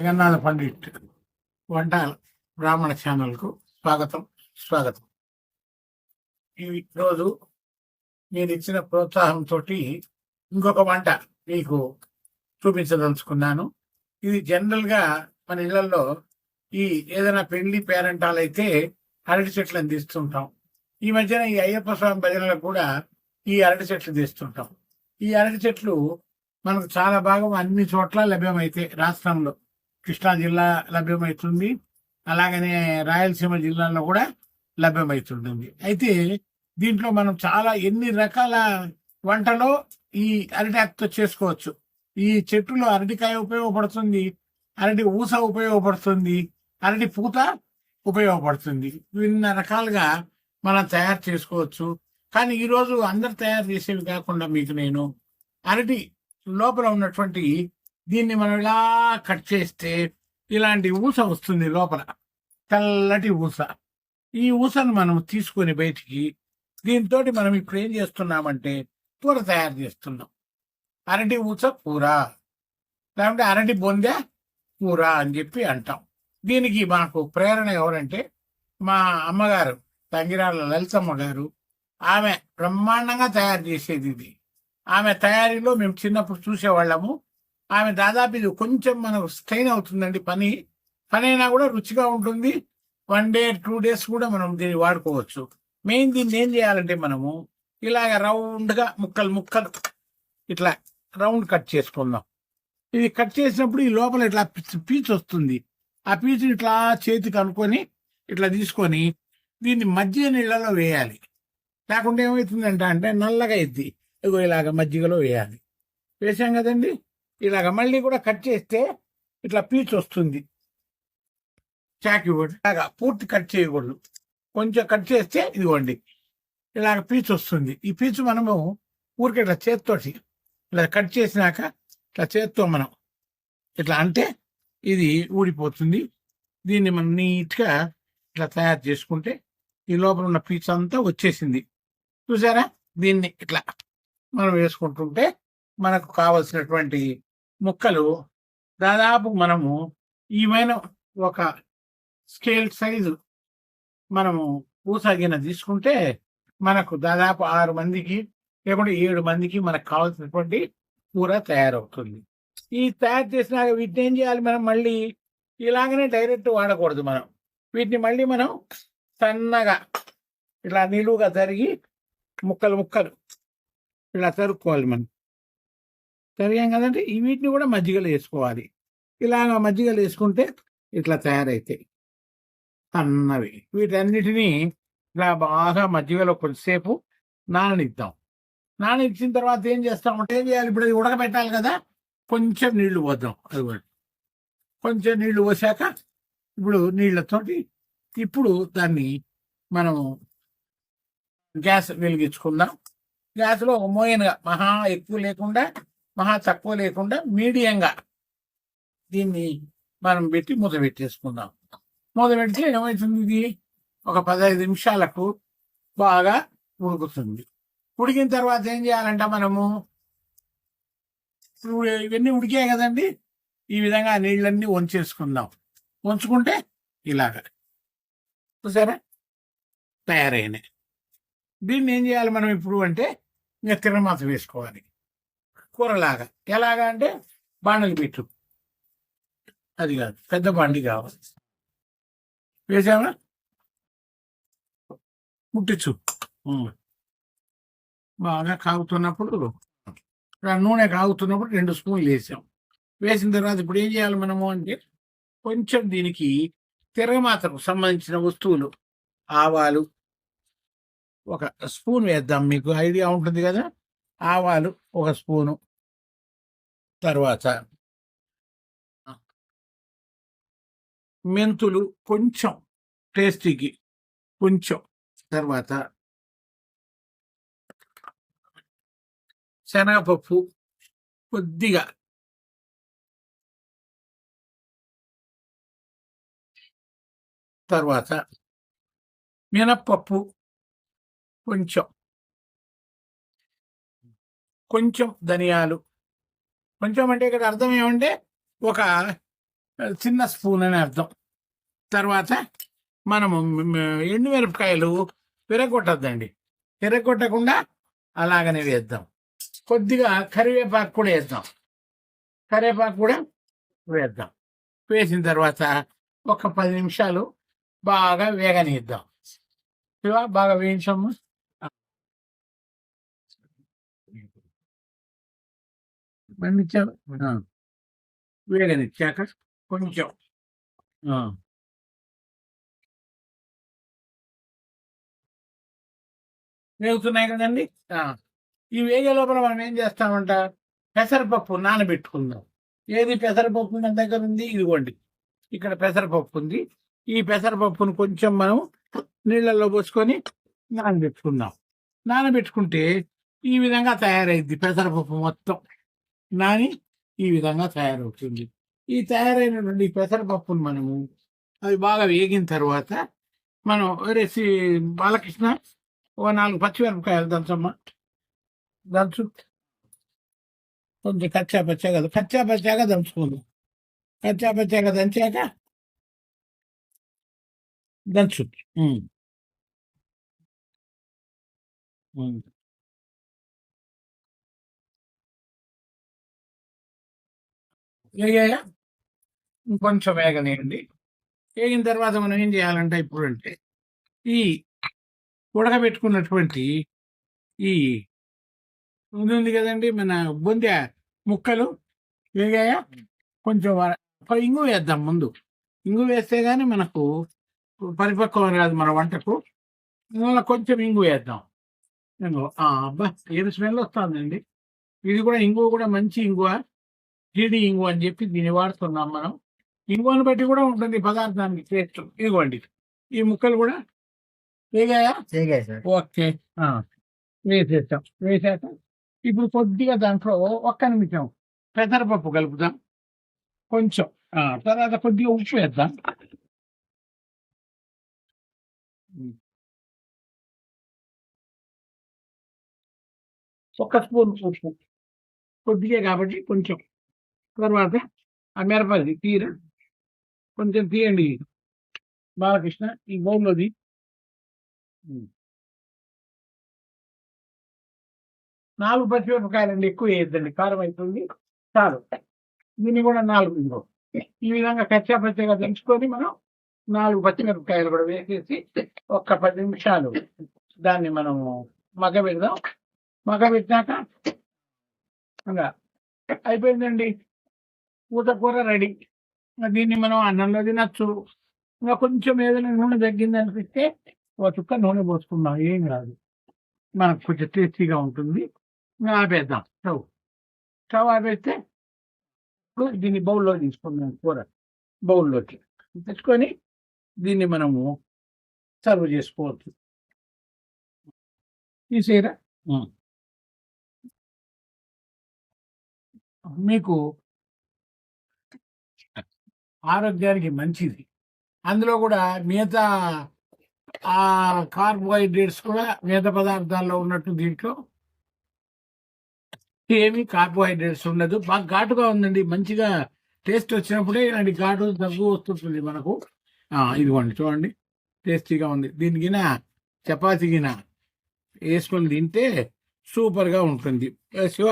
జగన్నాథ పండిట్ వంట బ్రాహ్మణ ఛానల్కు స్వాగతం స్వాగతం. ఈరోజు రోజు మీరు ఇచ్చిన ప్రోత్సాహంతో ఇంకొక వంట మీకు చూపించదలుచుకున్నాను. ఇది జనరల్గా మన ఇళ్ళలో ఈ ఏదైనా పెళ్ళి పేరెంటాలైతే అరటి చెట్లను తీస్తుంటాం. ఈ మధ్యన ఈ అయ్యప్ప స్వామి భజనలకు కూడా ఈ అరటి చెట్లు తీస్తుంటాం. ఈ అరటి చెట్లు మనకు చాలా భాగం అన్ని చోట్ల లభ్యమైతే రాష్ట్రంలో. కృష్ణా జిల్లా లభ్యమవుతుంది అలాగనే రాయలసీమ జిల్లాలో కూడా లభ్యమవుతుంటుంది అయితే దీంట్లో మనం చాలా ఎన్ని రకాల వంటలో ఈ అరటాకుతో చేసుకోవచ్చు. ఈ చెట్టులో అరటికాయ ఉపయోగపడుతుంది అరటి ఊస ఉపయోగపడుతుంది అరటి పూత ఉపయోగపడుతుంది. వివిధ రకాలుగా మనం తయారు చేసుకోవచ్చు. కానీ ఈరోజు అందరు తయారు చేసేవి కాకుండా మీకు నేను అరటి లోపల ఉన్నటువంటి దీన్ని మనం ఇలా కట్ చేస్తే ఇలాంటి ఊస వస్తుంది లోపల. తెల్లటి ఊస. ఈ ఊసను మనం తీసుకొని బయటికి దీంతో మనం ఇప్పుడు ఏం చేస్తున్నామంటే కూర తయారు చేస్తున్నాం. అరటి ఊస కూర. లేకుంటే అరటి బొందె కూర అని చెప్పి అంటాం. దీనికి మాకు ప్రేరణ ఎవరంటే మా అమ్మగారు తంగిరాల లలితమ్మ గారు. ఆమె బ్రహ్మాండంగా తయారు చేసేది ఇది. ఆమె తయారీలో మేము చిన్నప్పుడు చూసేవాళ్ళము. ఆమె దాదాపు ఇది కొంచెం మనకు స్ట్రెయిన్ అవుతుందండి. పని పని అయినా కూడా రుచిగా ఉంటుంది. వన్ డే టూ డేస్ కూడా మనం దీన్ని వాడుకోవచ్చు. మెయిన్ దీన్ని ఏం చేయాలంటే మనము ఇలాగ రౌండ్గా ముక్కలు ముక్కలు ఇట్లా రౌండ్ కట్ చేసుకుందాం. ఇది కట్ చేసినప్పుడు ఈ లోపల ఇట్లా పీచు వస్తుంది. ఆ పీచుని ఇట్లా చేతికి అనుకొని ఇట్లా తీసుకొని దీన్ని మజ్జిగ నీళ్ళలో వేయాలి. లేకుంటే ఏమవుతుందంట అంటే నల్లగా అయింది ఇగో ఇలాగ మజ్జిగలో వేయాలి. వేసాం కదండి? ఇలాగ మళ్ళీ కూడా కట్ చేస్తే ఇట్లా పీచు వస్తుంది. చాక్ ఇవ్వండి. ఇలాగా పూర్తి కట్ చేయకూడదు. కొంచెం కట్ చేస్తే ఇదిగోండి. ఇలాగ పీచు వస్తుంది. ఈ పీచు మనము ఊరికే ఇట్లా చేత్తోటి ఇలా కట్ చేసినాక ఇట్లా చేత్తో మనం ఇట్లా అంటే ఇది ఊడిపోతుంది. దీన్ని మనం నీట్గా ఇట్లా తయారు చేసుకుంటే ఈ లోపల ఉన్న పీచు అంతా వచ్చేసింది. చూసారా? దీన్ని ఇట్లా మనం వేసుకుంటుంటే మనకు కావలసినటువంటి ముక్కలు దాదాపు మనము ఏమైనా ఒక స్కేల్ సైజు మనము పూసాగిన తీసుకుంటే మనకు దాదాపు ఆరు మందికి లేకుంటే ఏడు మందికి మనకు కావాల్సినటువంటి కూర తయారవుతుంది. ఈ తయారు చేసినాక వీటిని ఏం చేయాలి మనం మళ్ళీ? ఇలాగనే డైరెక్ట్ వాడకూడదు మనం. వీటిని మళ్ళీ మనం సన్నగా ఇట్లా నిలువుగా జరిగి ముక్కలు ముక్కలు ఇలా తరుక్కోవాలి మనం. కరిగాం కదంటే ఈ వీటిని కూడా మజ్జిగలో వేసుకోవాలి. ఇలాగ మజ్జిగలో వేసుకుంటే ఇట్లా తయారైతాయి సన్నవి. వీటన్నిటినీ ఇలా బాగా మజ్జిగలో కొద్దిసేపు నాననిద్దాం. నాననిచ్చిన తర్వాత ఏం చేస్తామంటే ఏం చేయాలి? ఇప్పుడు అది ఉడకబెట్టాలి కదా. కొంచెం నీళ్ళు పోద్దాం. అది కూడా కొంచెం నీళ్ళు పోసాక ఇప్పుడు నీళ్ళతోటి ఇప్పుడు దాన్ని మనం గ్యాస్ వెలిగించుకుందాం. గ్యాస్లో మోయన్గా మహా ఎక్కువ లేకుండా మహా తక్కువ లేకుండా మీడియంగా దీన్ని మనం పెట్టి మూత పెట్టేసుకుందాం. మూత పెడితే ఏమవుతుంది ఇది? ఒక పదహైదు నిమిషాలకు బాగా ఉడుకుతుంది. ఉడికిన తర్వాత ఏం చేయాలంట మనము? ఇవన్నీ ఉడికాయి కదండి. ఈ విధంగా నీళ్ళన్నీ వంచేసుకుందాం. వంచుకుంటే ఇలాగ. చూసారా? తయారైనాయి. దీన్ని ఏం చేయాలి మనం ఇప్పుడు అంటే ఇంకా తిరమాత వేసుకోవాలి. కూరలాగా. ఎలాగా అంటే బాండలు పెట్టు. అది కాదు పెద్ద బండి కావాలి. వేసామా ముట్టించు. బాగా కాగుతున్నప్పుడు నూనె కాగుతున్నప్పుడు రెండు స్పూన్లు వేసాం. వేసిన తర్వాత ఇప్పుడు ఏం చేయాలి మనము అంటే కొంచెం దీనికి తిరగమాత్రకు సంబంధించిన వస్తువులు ఆవాలు ఒక స్పూన్ వేద్దాం మీకు ఐడియా ఉంటుంది కదా? ఆవాలు ఒక స్పూను తర్వాత మెంతులు కొంచెం టేస్టీకి కొంచెం తర్వాత శనగపప్పు కొద్దిగా తర్వాత మినప్పప్పు కొంచెం కొంచెం ధనియాలు కొంచెం అంటే ఇక్కడ అర్థం ఏమంటే ఒక చిన్న స్పూన్ అని అర్థం. తర్వాత మనము ఎండుమిరపకాయలు విరగొట్టద్దండి. విరగొట్టకుండా అలాగనే వేద్దాం. కొద్దిగా కరివేపాకు కూడా వేద్దాం. కరివేపాకు కూడా వేద్దాం. వేసిన తర్వాత ఒక పది నిమిషాలు బాగా వేగనిద్దాం. ఇవా బాగా వేయించాము మన్నిచ్చావు వేగనిచ్చాక కొంచెం. వేగుతున్నాయి కదండి? ఈ వేగే లోపల మనం ఏం చేస్తామంట? పెసరపప్పు నానబెట్టుకుందాం. ఏది పెసరపప్పు మన దగ్గర ఉంది? ఇదిగోండి. ఇక్కడ పెసరపప్పు ఉంది. ఈ పెసరపప్పును కొంచెం మనం నీళ్ళల్లో పోసుకొని నానబెట్టుకుందాం. నానబెట్టుకుంటే ఈ విధంగా తయారైద్ది పెసరపప్పు మొత్తం. నాని ఈ విధంగా తయారవుతుంది. ఈ తయారైనటువంటి పెసరపప్పును మనము అది బాగా వేగిన తర్వాత మనం రెసి బాలకృష్ణ ఓ నాలుగు పచ్చిమిరపకాయలు దంచమ్మా. దంచు. కొంచెం కచ్చా పచ్చగా కచ్చా పచ్చాగా దంచుకుందాం. కచ్చా పచ్చాగా దంచాక దంచు. వేగాయా కొంచెం వేగనేయండి వేగిన తర్వాత మనం ఏం చేయాలంటే ఇప్పుడు అంటే ఈ ఉడకబెట్టుకున్నటువంటి ఈ ఉంది కదండి మన బొందె ముక్కలు. వేగాయా కొంచెం ఇంగు వేద్దాం ముందు. ఇంగు వేస్తే గానీ మనకు పరిపక్వం రాదు మన వంటకు. ఇందులో కొంచెం ఇంగు వేద్దాం. ఇంగు అబ్బా ఏది స్మెల్ వస్తుందండి. ఇది కూడా ఇంగువ కూడా మంచి ఇంగువ? జీడి ఇంగు అని చెప్పి దీన్ని వాడుతున్నాం మనం. ఇంగువను బట్టి కూడా ఉంటుంది పదార్థానికి టేస్ట్. ఇదిగోండి. ఈ ముక్కలు కూడా వేగాయా? ఓకే. ఆ, వేసేసాం. వేసాక ఇప్పుడు కొద్దిగా దాంట్లో ఒక్క నిమిషం పెసరపప్పు కలుపుదాం. కొంచెం. తర్వాత కొద్దిగా ఉప్పు వేద్దాం. ఒక్క స్పూన్ ఉప్పు. కొద్దిగా కాబట్టి కొంచెం. తర్వాత ఆ మిరపది తీర. కొంచెం తీయండి. బాలకృష్ణ ఈ బౌల్లోది. నాలుగు పచ్చిమిరపకాయలండి ఎక్కువ వేయద్దండి కారం అవుతుంది చాలు. దీన్ని కూడా నాలుగు ఇంకో ఈ విధంగా కచ్చా పచ్చగా దంచుకొని మనం నాలుగు పచ్చిమిరపకాయలు కూడా వేసేసి ఒక్క పది నిమిషాలు దాన్ని మనము మగ్గబెడదాం. మగ్గబెట్టాక ఇంకా అయిపోయిందండి. పూత కూర రెడీ దీన్ని మనం అన్నంలో తినచ్చు. ఇంకా కొంచెం ఏదైనా నూనె తగ్గింది అనిపిస్తే ఒక చుక్క నూనె పోసుకుందాం. ఏం కాదు. మనకు కొంచెం టేస్టీగా ఉంటుంది. ఇంకా ఆపేద్దాం. స్టవ్. స్టవ్ ఆపేస్తే ఇప్పుడు దీన్ని బౌల్లో తీసుకుందాం కూర. బౌల్లోకి తెచ్చుకొని దీన్ని మనము సర్వ్ చేసుకోవచ్చు. తీసేయరా? ఉం. మీకు ఆరోగ్యానికి మంచిది. అందులో కూడా మిగతా ఆ కార్బోహైడ్రేట్స్ కూడా మిగతా పదార్థాల్లో ఉన్నట్టు దీంట్లో. ఏమీ కార్బోహైడ్రేట్స్ ఉండదు. బాగా ఘాటుగా ఉందండి. మంచిగా టేస్ట్ వచ్చినప్పుడే ఇలాంటి ఘాటు తగ్గు వస్తుంటుంది మనకు. ఇదిగోండి చూడండి. టేస్టీగా ఉంది. దీని గిన చపాతి గిన వేసుకొని తింటే సూపర్గా ఉంటుంది. శివ?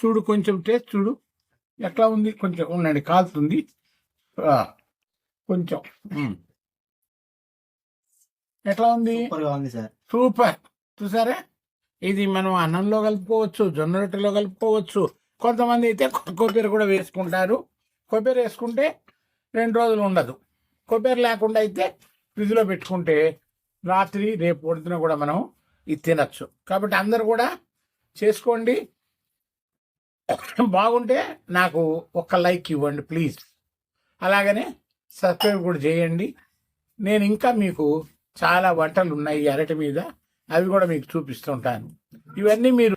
చూడు కొంచెం టేస్ట్ చూడు. ఎట్లా ఉంది? కొంచెం ఉండండి. కాలుతుంది. కొంచెం. ఎట్లా ఉంది? సూపర్గా ఉంది సార్. సూపర్. చూసారా? ఇది మనం అన్నంలో కలుపుకోవచ్చు జొన్న రొట్టెలో కలుపుకోవచ్చు. కొంతమంది అయితే కొబ్బరి కూడా వేసుకుంటారు. కొబ్బరి వేసుకుంటే రెండు రోజులు ఉండదు. కొబ్బరి లేకుండా అయితే ఫ్రిడ్జ్లో పెట్టుకుంటే రాత్రి రేపు పొద్దున కూడా మనం ఇది తినచ్చు. కాబట్టి అందరు కూడా చేసుకోండి. బాగుంటే నాకు ఒక లైక్ ఇవ్వండి ప్లీజ్. అలాగనే సబ్స్క్రైబ్ కూడా చేయండి. నేను ఇంకా మీకు చాలా వంటలు ఉన్నాయి అరటి మీద. అవి కూడా మీకు చూపిస్తుంటాను. ఇవన్నీ మీరు